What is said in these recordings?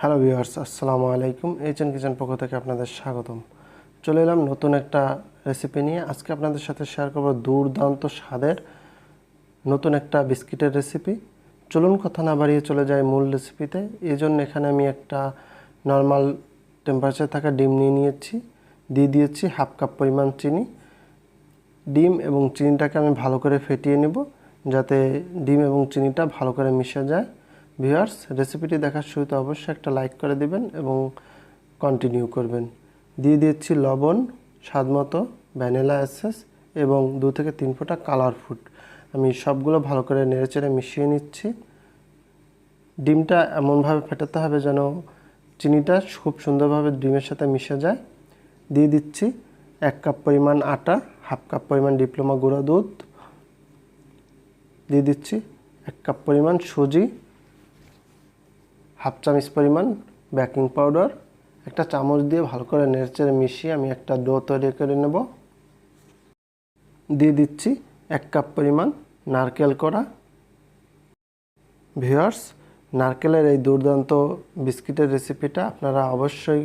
Hello viewers আসসালামু আলাইকুম HN kitchen পক্ষ থেকে আপনাদের স্বাগতম। চলে এলাম নতুন একটা রেসিপি নিয়ে। আজকে আপনাদের সাথে শেয়ার করব দুর্দান্ত স্বাদের নতুন একটা বিস্কিটের রেসিপি চলুন কথা না বাড়িয়ে চলে যাই মূল রেসিপিতে এই জন্য এখানে আমি একটা নর্মাল টেম্পারেচার থাকা ডিম নিয়ে নিয়েছি। দিয়ে দিয়েছি হাফ কাপ পরিমাণ চিনি। ডিম এবং চিনিটাকে আমি ভালো করে ফেটিয়ে নেব, যাতে ডিম এবং চিনিটা ভালো করে মিশে যায়। ভিউয়ার্স, রেসিপিটি দেখার শুরুতে অবশ্যই একটা লাইক করে দিবেন এবং কন্টিনিউ করবেন। দিয়ে দিচ্ছি লবণ, স্বাদ মতো, ভ্যানিলা এসেস এবং দু থেকে তিন ফোঁটা কালার ফুড। আমি সবগুলো ভালো করে নেড়েচেড়ে মিশিয়ে নিচ্ছি। ডিমটা এমনভাবে ফেটাতে হবে যেন চিনিটা খুব সুন্দরভাবে ডিমের সাথে মিশে যায়। দিয়ে দিচ্ছি এক কাপ পরিমাণ আটা, হাফ কাপ পরিমাণ ডিপ্লোমা গুঁড়ো দুধ। দিয়ে দিচ্ছি এক কাপ পরিমাণ সুজি হাফ চামচ পরিমাণ বেকিং পাউডার, একটা চামচ দিয়ে ভালো করে নেড়েচেড়ে মিশিয়ে আমি একটা ডো তৈরি করে নেব। দিয়ে দিচ্ছি এক কাপ পরিমাণ নারকেল করা ভিউয়ার্স, নারকেলের এই দুর্দান্ত বিস্কিটের রেসিপিটা আপনারা অবশ্যই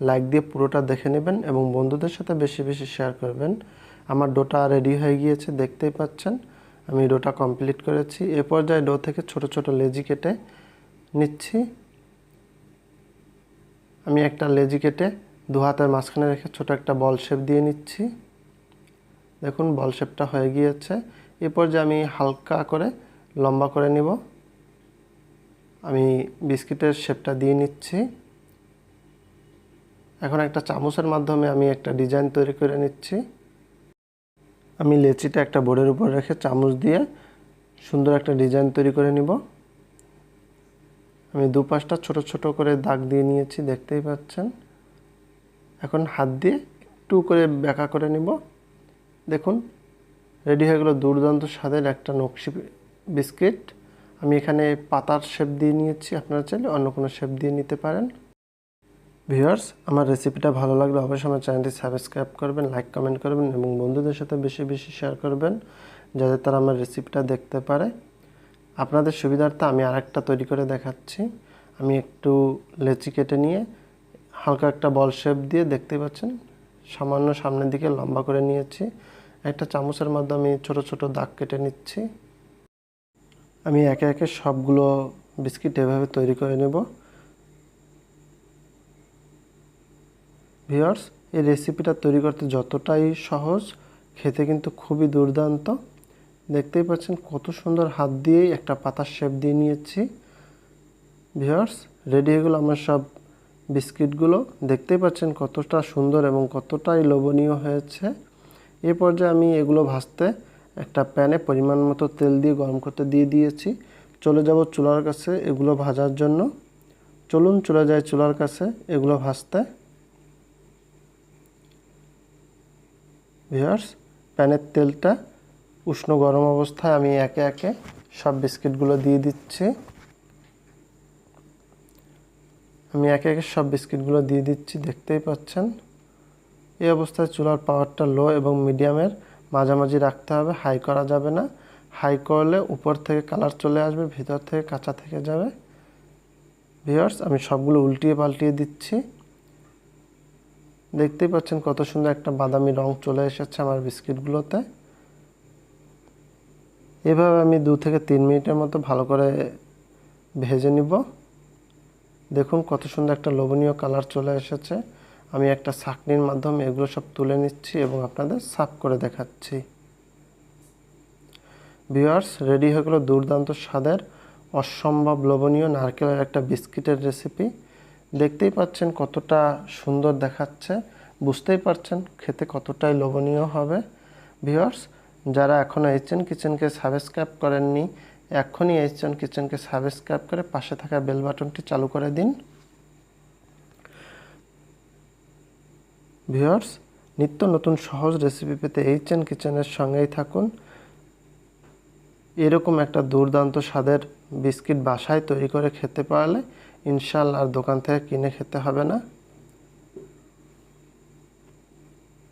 লাইক দিয়ে পুরোটা দেখে নেবেন এবং বন্ধুদের সাথে বেশি বেশি শেয়ার করবেন। আমার ডোটা রেডি হয়ে গিয়েছে, দেখতেই পাচ্ছেন। আমি ডোটা কমপ্লিট করেছি। এ পর্যায়ে ডো থেকে ছোট ছোট লেজি কেটে নিচ্ছি। আমি একটা লেজি কেটে দু হাতের মাঝখানে রেখে ছোট একটা বল শেপ দিয়ে নিচ্ছি। দেখুন, বল শেপটা হয়ে গিয়েছে। এ পর্যায়ে আমি হালকা করে লম্বা করে নিব। আমি বিস্কিটের শেপটা দিয়ে নিচ্ছি। এখন একটা চামচের মাধ্যমে আমি একটা ডিজাইন তৈরি করে নিচ্ছি। আমি লেচিটা একটা বোর্ডের উপর রেখে চামচ দিয়ে সুন্দর একটা ডিজাইন তৈরি করে নিব। আমি দুপাশটা ছোট ছোট করে দাগ দিয়ে নিয়েছি, দেখতেই পাচ্ছেন। এখন হাত দিয়ে একটু করে ব্যাকা করে নিব। দেখুন, রেডি হয়ে গেলো দুর্দান্ত স্বাদের একটা নকশি বিস্কিট। আমি এখানে পাতার শেপ দিয়ে নিয়েছি, আপনারা চাইলে অন্য কোনো শেপ দিয়ে নিতে পারেন। ভিউয়ার্স, আমার রেসিপিটা ভালো লাগলে অবশ্যই আমার চ্যানেলটি সাবস্ক্রাইব করবেন, লাইক, কমেন্ট করবেন এবং বন্ধুদের সাথে বেশি বেশি শেয়ার করবেন, যাতে তারা আমার রেসিপিটা দেখতে পারে। আপনাদের সুবিধার্থে আমি আরেকটা তৈরি করে দেখাচ্ছি। আমি একটু লেচি কেটে নিয়ে হালকা একটা বল শেপ দিয়ে দেখতে পাচ্ছেন, সামান্য সামনের দিকে লম্বা করে নিয়েছি। একটা চামচের মাধ্যমে ছোট ছোট দাগ কেটে নিচ্ছি। আমি একে একে সবগুলো বিস্কিট এভাবে তৈরি করে নেব। ভিওর্স এই রেসিপিটা তৈরি করতে যতটাই সহজ, খেতে কিন্তু খুবই দুর্দান্ত। দেখতেই পাচ্ছেন কত সুন্দর হাত দিয়েই একটা পাতার শেপ দিয়ে নিয়েছি। ভিওর্স রেডি হয়ে গেলো আমার সব বিস্কিটগুলো। দেখতেই পাচ্ছেন কতটা সুন্দর এবং কতটাই লোভনীয় হয়েছে। এ পর্যায়ে আমি এগুলো ভাজতে একটা প্যানে পরিমাণ মতো তেল দিয়ে গরম করতে দিয়ে দিয়েছি। চলে যাব চুলার কাছে এগুলো ভাজার জন্য। চলুন, চলে যায় চুলার কাছে এগুলো ভাজতে। ভিওর্স প্যানের তেলটা উষ্ণ গরম অবস্থায় আমি একে একে সব বিস্কিটগুলো দিয়ে দিচ্ছি। আমি একে একে সব বিস্কিটগুলো দিয়ে দিচ্ছি, দেখতেই পাচ্ছেন। এই অবস্থায় চুলার পাওয়ারটা লো এবং মিডিয়ামের মাঝামাঝি রাখতে হবে হাই করা যাবে না। হাই করলে উপর থেকে কালার চলে আসবে, ভিতর থেকে কাঁচা থেকে যাবে। ভিওর্স আমি সবগুলো উল্টিয়ে পাল্টিয়ে দিচ্ছি। দেখতেই পাচ্ছেন কত সুন্দর একটা বাদামি রং চলে এসেছে আমার বিস্কিটগুলোতে। এভাবে আমি দু থেকে তিন মিনিটের মতো ভালো করে ভেজে নিব। দেখুন কত সুন্দর একটা লোভনীয় কালার চলে এসেছে। আমি একটা ছাকনির মাধ্যমে এগুলো সব তুলে নিচ্ছি এবং আপনাদের সাফ করে দেখাচ্ছি। ভিওয়ার্স রেডি হয়ে গেলো দুর্দান্ত স্বাদের, অসম্ভব লোভনীয় নারকেলের একটা বিস্কিটের রেসিপি। দেখতেই পাচ্ছেন কতটা সুন্দর দেখাচ্ছে, বুঝতেই পারছেন খেতে কতটাই লোভনীয় হবে। ভিওয়ার্স যারা এখনও এইচএন কিচেনকে সাবস্ক্রাইব করেননি এখনই এইচএন কিচেনকে সাবস্ক্রাইব করে পাশে থাকা বেল বাটনটি চালু করে দিন। ভিওয়ার্স নিত্য নতুন সহজ রেসিপি পেতে এইচএন কিচেনের সঙ্গেই থাকুন। এরকম একটা দুর্দান্ত স্বাদের বিস্কিট বাসায় তৈরি করে খেতে পারলে ইনশাল্লাহ আর দোকান থেকে কিনে খেতে হবে না।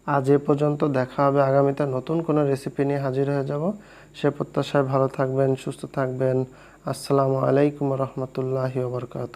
আজ এ পর্যন্ত দেখা হবে আগামীতে নতুন কোনো রেসিপি নিয়ে হাজির হয়ে যাব। সে প্রত্যাশায় ভালো থাকবেন, সুস্থ থাকবেন। আসসালামু আলাইকুম রহমতুল্লাহি ওবরকাত